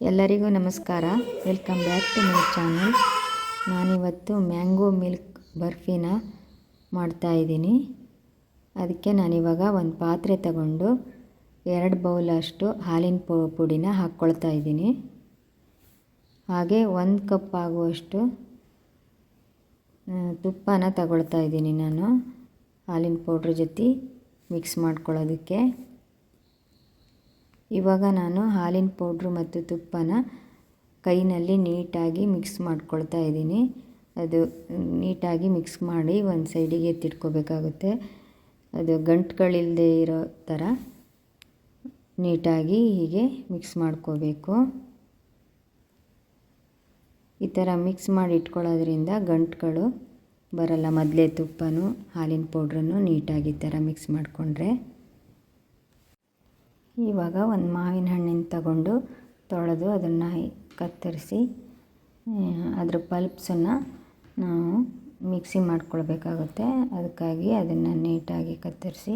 ಎಲ್ಲರಿಗೂ ನಮಸ್ಕಾರ. Welcome back to my channel ನಾನಿವತ್ತು ಮ್ಯಾಂಗೋ ಮಿಲ್ಕ್ ಬರ್ಫಿನ ಮಾಡ್ತಾಯಿದ್ದೀನಿ ಅದಕ್ಕೆ ನಾನಿವಾಗ ಒಂದು ಪಾತ್ರೆ ತಗೊಂಡು ಎರಡು ಬೌಲಷ್ಟು ಹಾಲಿನ ಪು, ಪುಡಿನ ಹಾಕ್ಕೊಳ್ತಾ ಇದ್ದೀನಿ. ಹಾಗೆ ಒಂದು ಕಪ್ ಆಗುವಷ್ಟು ತುಪ್ಪನ ತಗೊಳ್ತಾ ಇದ್ದೀನಿ ನಾನು. ಹಾಲಿನ ಪೌಡ್ರ್ ಜೊತೆ ಮಿಕ್ಸ್ ಮಾಡ್ಕೊಳ್ಳೋದಕ್ಕೆ. ಇವಾಗ ನಾನು ಹಾಲಿನ ಪೌಡ್ರು ಮತ್ತು ತುಪ್ಪನ ಕೈನಲ್ಲಿ ನೀಟಾಗಿ ಮಿಕ್ಸ್ ಮಾಡ್ಕೊಳ್ತಾ ಇದ್ದೀನಿ. ಅದು ನೀಟಾಗಿ ಮಿಕ್ಸ್ ಮಾಡಿ ಒಂದು ಸೈಡಿಗೆ ಎತ್ತಿಟ್ಕೋಬೇಕಾಗುತ್ತೆ. ಅದು ಗಂಟುಗಳಿಲ್ಲದೆ ಇರೋ ಥರ ನೀಟಾಗಿ ಹೀಗೆ ಮಿಕ್ಸ್ ಮಾಡ್ಕೋಬೇಕು. ಈ ಥರ ಮಿಕ್ಸ್ ಮಾಡಿ ಇಟ್ಕೊಳ್ಳೋದ್ರಿಂದ ಗಂಟುಗಳು ಬರಲ್ಲ. ಮೊದಲೇ ತುಪ್ಪನೂ ಹಾಲಿನ ಪೌಡ್ರನ್ನು ನೀಟಾಗಿ ಈ ಥರ ಮಿಕ್ಸ್ ಮಾಡಿಕೊಂಡ್ರೆ. ಇವಾಗ ಒಂದು ಮಾವಿನ ಹಣ್ಣಿನ ತಗೊಂಡು ತೊಳೆದು ಅದನ್ನು ಕತ್ತರಿಸಿ ಅದರ ಪಲ್ಪ್ಸನ್ನು ನಾವು ಮಿಕ್ಸಿ ಮಾಡ್ಕೊಳ್ಬೇಕಾಗುತ್ತೆ. ಅದಕ್ಕಾಗಿ ಅದನ್ನು ನೀಟಾಗಿ ಕತ್ತರಿಸಿ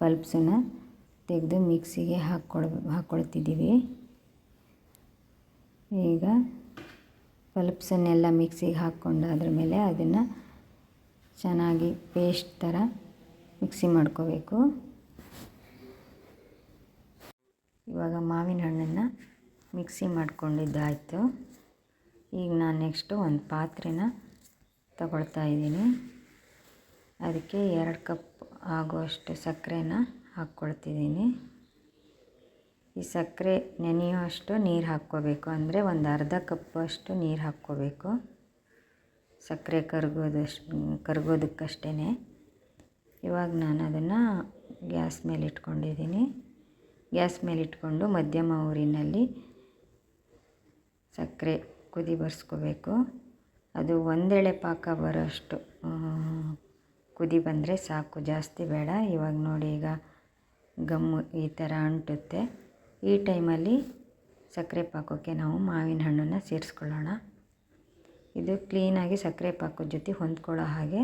ಪಲ್ಪ್ಸನ್ನು ತೆಗೆದು ಮಿಕ್ಸಿಗೆ ಹಾಕ್ಕೊಳ್, ಹಾಕ್ಕೊಳ್ತಿದ್ದೀವಿ. ಈಗ ಪಲ್ಪ್ಸನ್ನೆಲ್ಲ ಮಿಕ್ಸಿಗೆ ಹಾಕ್ಕೊಂಡು ಅದ್ರ ಮೇಲೆ ಅದನ್ನು ಚೆನ್ನಾಗಿ ಪೇಸ್ಟ್ ಥರ ಮಿಕ್ಸಿ ಮಾಡ್ಕೋಬೇಕು. ಇವಾಗ ಮಾವಿನ ಹಣ್ಣನ್ನು ಮಿಕ್ಸಿ ಮಾಡ್ಕೊಂಡಿದ್ದಾಯಿತು. ಈಗ ನಾನು ನೆಕ್ಸ್ಟು ಒಂದು ಪಾತ್ರೆನ ತಗೊಳ್ತಾ ಇದ್ದೀನಿ. ಅದಕ್ಕೆ ಎರಡು ಕಪ್ ಆಗುವಷ್ಟು ಸಕ್ಕರೆನ ಹಾಕ್ಕೊಳ್ತಿದ್ದೀನಿ. ಈ ಸಕ್ಕರೆ ನೆನೆಯುವಷ್ಟು ನೀರು ಹಾಕ್ಕೋಬೇಕು. ಅಂದರೆ ಒಂದು ಅರ್ಧ ಕಪ್ಪಷ್ಟು ನೀರು ಹಾಕ್ಕೋಬೇಕು. ಸಕ್ಕರೆ ಕರಗೋದಷ್ಟು ಕರಗೋದಕ್ಕಷ್ಟೇ ಇವಾಗ ನಾನು ಅದನ್ನು ಗ್ಯಾಸ್ ಮೇಲೆ ಇಟ್ಕೊಂಡಿದ್ದೀನಿ. ಗ್ಯಾಸ್ ಮೇಲೆ ಇಟ್ಕೊಂಡು ಮಧ್ಯಮ ಊರಿನಲ್ಲಿ ಸಕ್ಕರೆ ಕುದಿ ಬರ್ಸ್ಕೋಬೇಕು. ಅದು ಒಂದೆಳೆ ಪಾಕ ಬರೋಷ್ಟು ಕುದಿ ಬಂದರೆ ಸಾಕು, ಜಾಸ್ತಿ ಬೇಡ. ಇವಾಗ ನೋಡಿ ಈಗ ಗಮ್ಮು ಈ ಥರ ಅಂಟುತ್ತೆ. ಈ ಟೈಮಲ್ಲಿ ಸಕ್ಕರೆ ಪಾಕಕ್ಕೆ ನಾವು ಮಾವಿನ ಹಣ್ಣನ್ನು ಸೇರಿಸ್ಕೊಳ್ಳೋಣ. ಇದು ಕ್ಲೀನಾಗಿ ಸಕ್ಕರೆ ಪಾಕದ ಜೊತೆ ಹೊಂದ್ಕೊಳ್ಳೋ ಹಾಗೆ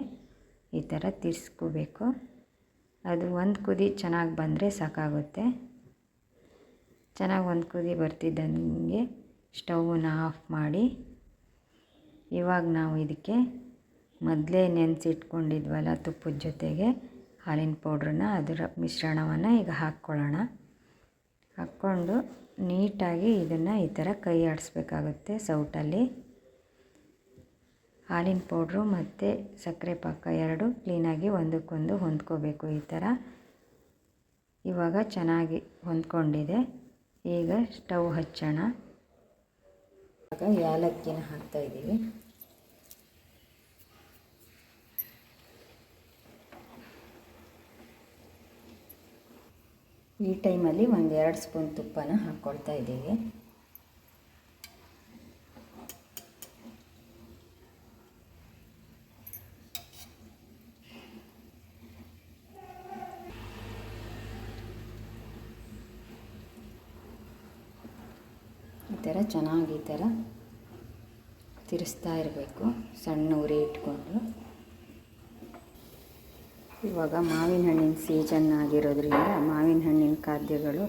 ಈ ಥರ ತಿರ್ಸ್ಕೋಬೇಕು. ಅದು ಒಂದು ಕುದಿ ಚೆನ್ನಾಗಿ ಬಂದರೆ ಸಾಕಾಗುತ್ತೆ. ಚೆನ್ನಾಗಿ ಒಂದು ಕುದಿ ಬರ್ತಿದ್ದಂಗೆ ಸ್ಟೌವನ್ನು ಆಫ್ ಮಾಡಿ. ಇವಾಗ ನಾವು ಇದಕ್ಕೆ ಮೊದಲೇ ನೆನೆಸಿಟ್ಕೊಂಡಿದ್ವಲ್ಲ ತುಪ್ಪದ ಜೊತೆಗೆ, ಹಾಲಿನ ಪೌಡ್ರನ್ನ ಅದರ ಮಿಶ್ರಣವನ್ನು ಈಗ ಹಾಕ್ಕೊಳ್ಳೋಣ. ಹಾಕ್ಕೊಂಡು ನೀಟಾಗಿ ಇದನ್ನು ಈ ಥರ ಕೈ ಆಡಿಸ್ಬೇಕಾಗುತ್ತೆ ಸೌಟಲ್ಲಿ. ಹಾಲಿನ ಪೌಡ್ರು ಮತ್ತು ಸಕ್ಕರೆ ಪಾಕ ಎರಡು ಕ್ಲೀನಾಗಿ ಒಂದಕ್ಕೊಂದು ಹೊಂದ್ಕೋಬೇಕು ಈ ಥರ ಇವಾಗ ಚೆನ್ನಾಗಿ ಹೊಂದ್ಕೊಂಡಿದೆ. ಈಗ ಸ್ಟವ್ ಹಚ್ಚೋಣ. ಆಗ ಏಲಕ್ಕಿನ ಹಾಕ್ತಾ ಇದ್ದೀವಿ. ಈ ಟೈಮಲ್ಲಿ ಒಂದು ಎರಡು ಸ್ಪೂನ್ ತುಪ್ಪನ ಹಾಕ್ಕೊಳ್ತಾ ಇದ್ದೀವಿ. ಥರ ಚೆನ್ನಾಗಿ ಈ ಥರ ತಿರ್ಸ್ತಾ ಇರಬೇಕು. ಸಣ್ಣ ಉರಿ ಇಟ್ಕೊಂಡು. ಇವಾಗ ಮಾವಿನ ಹಣ್ಣಿನ ಸೀಸನ್ ಆಗಿರೋದ್ರಿಂದ ಮಾವಿನ ಹಣ್ಣಿನ ಖಾದ್ಯಗಳು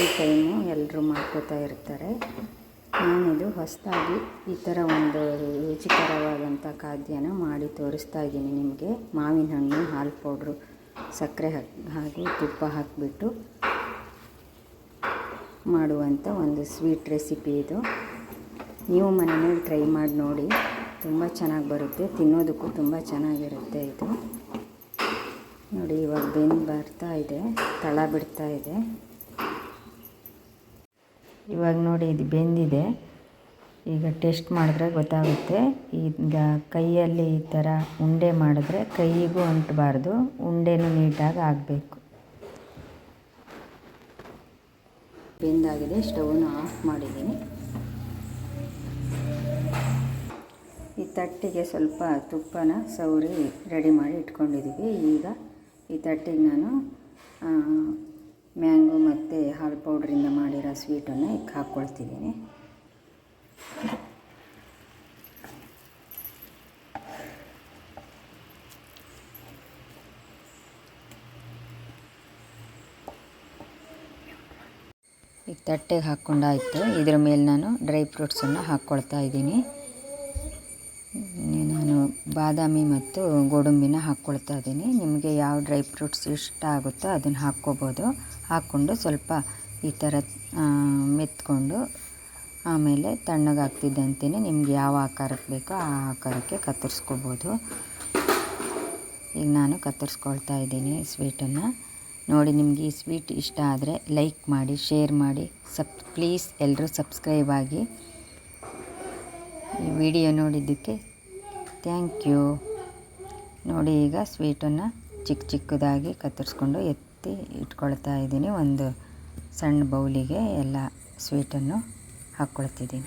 ಈ ಟೈಮು ಎಲ್ಲರೂ ಮಾಡ್ಕೋತಾ ಇರ್ತಾರೆ. ನಾನಿದು ಹೊಸದಾಗಿ ಈ ಥರ ಒಂದು ರುಚಿಕರವಾದಂಥ ಖಾದ್ಯನ ಮಾಡಿ ತೋರಿಸ್ತಾ ಇದ್ದೀನಿ ನಿಮಗೆ. ಮಾವಿನ ಹಣ್ಣು, ಹಾಲು ಪೌಡ್ರು, ಸಕ್ಕರೆ ಹಾಕಿ, ಹಾಗೂ ತುಪ್ಪ ಹಾಕಿಬಿಟ್ಟು ಮಾಡುವಂಥ ಒಂದು ಸ್ವೀಟ್ ರೆಸಿಪಿ ಇದು. ನೀವು ಮನೆಯಲ್ಲಿ ಟ್ರೈ ಮಾಡಿ ನೋಡಿ. ತುಂಬ ಚೆನ್ನಾಗಿ ಬರುತ್ತೆ. ತಿನ್ನೋದಕ್ಕೂ ತುಂಬ ಚೆನ್ನಾಗಿರುತ್ತೆ ಇದು. ನೋಡಿ, ಇವಾಗ ಬೆಂದು ಬರ್ತಾ ಇದೆ. ತಳ ಬಿಡ್ತಾ ಇದೆ. ಇವಾಗ ನೋಡಿ, ಇದು ಬೆಂದಿದೆ. ಈಗ ಟೆಸ್ಟ್ ಮಾಡಿದ್ರೆ ಗೊತ್ತಾಗುತ್ತೆ. ಈಗ ಕೈಯಲ್ಲಿ ಈ ಥರ ಉಂಡೆ ಮಾಡಿದ್ರೆ ಕೈಗೂ ಅಂಟಬಾರ್ದು. ಉಂಡೆನೂ ನೀಟಾಗಿ ಆಗಬೇಕು. ಬೆಂದಾಗಿದೆ. ಸ್ಟವನ್ನು ಆಫ್ ಮಾಡಿದ್ದೀನಿ. ಈ ತಟ್ಟಿಗೆ ಸ್ವಲ್ಪ ತುಪ್ಪನ ಸವರಿ ರೆಡಿ ಮಾಡಿ ಇಟ್ಕೊಂಡಿದ್ದೀವಿ ಈಗ ಈ ತಟ್ಟಿಗೆ ನಾನು ಮ್ಯಾಂಗೋ ಮತ್ತು ಹಾಲು ಪೌಡ್ರಿಂದ ಮಾಡಿರೋ ಸ್ವೀಟನ್ನು ಈಗ ಹಾಕ್ಕೊಳ್ತಿದ್ದೀನಿ. ಈಗ ತಟ್ಟೆಗೆ ಹಾಕ್ಕೊಂಡಾಯಿತು. ಇದ್ರ ಮೇಲೆ ನಾನು ಡ್ರೈ ಫ್ರೂಟ್ಸನ್ನು ಹಾಕ್ಕೊಳ್ತಾ ಇದ್ದೀನಿ. ನಾನು ಬಾದಾಮಿ ಮತ್ತು ಗೋಡಂಬಿನ ಹಾಕ್ಕೊಳ್ತಾ ಇದ್ದೀನಿ. ನಿಮಗೆ ಯಾವ ಡ್ರೈ ಫ್ರೂಟ್ಸ್ ಇಷ್ಟ ಆಗುತ್ತೋ ಅದನ್ನು ಹಾಕ್ಕೋಬೋದು. ಹಾಕ್ಕೊಂಡು ಸ್ವಲ್ಪ ಈ ಥರ ಮೆತ್ಕೊಂಡು ಆಮೇಲೆ ತಣ್ಣಗಾಗ್ತಿದ್ದಂತೆಯೇ ನಿಮ್ಗೆ ಯಾವ ಆಕಾರಕ್ಕೆ ಬೇಕೋ ಆ ಆಕಾರಕ್ಕೆ ಕತ್ತರಿಸ್ಕೋಬೋದು. ಈಗ ನಾನು ಕತ್ತರಿಸ್ಕೊಳ್ತಾ ಇದ್ದೀನಿ ಸ್ವೀಟನ್ನು. ನೋಡಿ ನಿಮಗೆ ಈ ಸ್ವೀಟ್ ಇಷ್ಟ ಆದರೆ ಲೈಕ್ ಮಾಡಿ, ಶೇರ್ ಮಾಡಿ, ಸಬ್, ಪ್ಲೀಸ್ ಎಲ್ಲರೂ ಸಬ್ಸ್ಕ್ರೈಬ್ ಆಗಿ ಈ ವಿಡಿಯೋ ನೋಡಿದ್ದಕ್ಕೆ ಥ್ಯಾಂಕ್ ಯು. ನೋಡಿ ಈಗ ಸ್ವೀಟನ್ನು ಚಿಕ್ಕ ಚಿಕ್ಕದಾಗಿ ಕತ್ತರಿಸ್ಕೊಂಡು ಎತ್ತಿ ಇಟ್ಕೊಳ್ತಾ ಇದ್ದೀನಿ. ಒಂದು ಸಣ್ಣ ಬೌಲಿಗೆ ಎಲ್ಲ ಸ್ವೀಟನ್ನು ಹಾಕ್ಕೊಳ್ತಿದ್ದೀನಿ.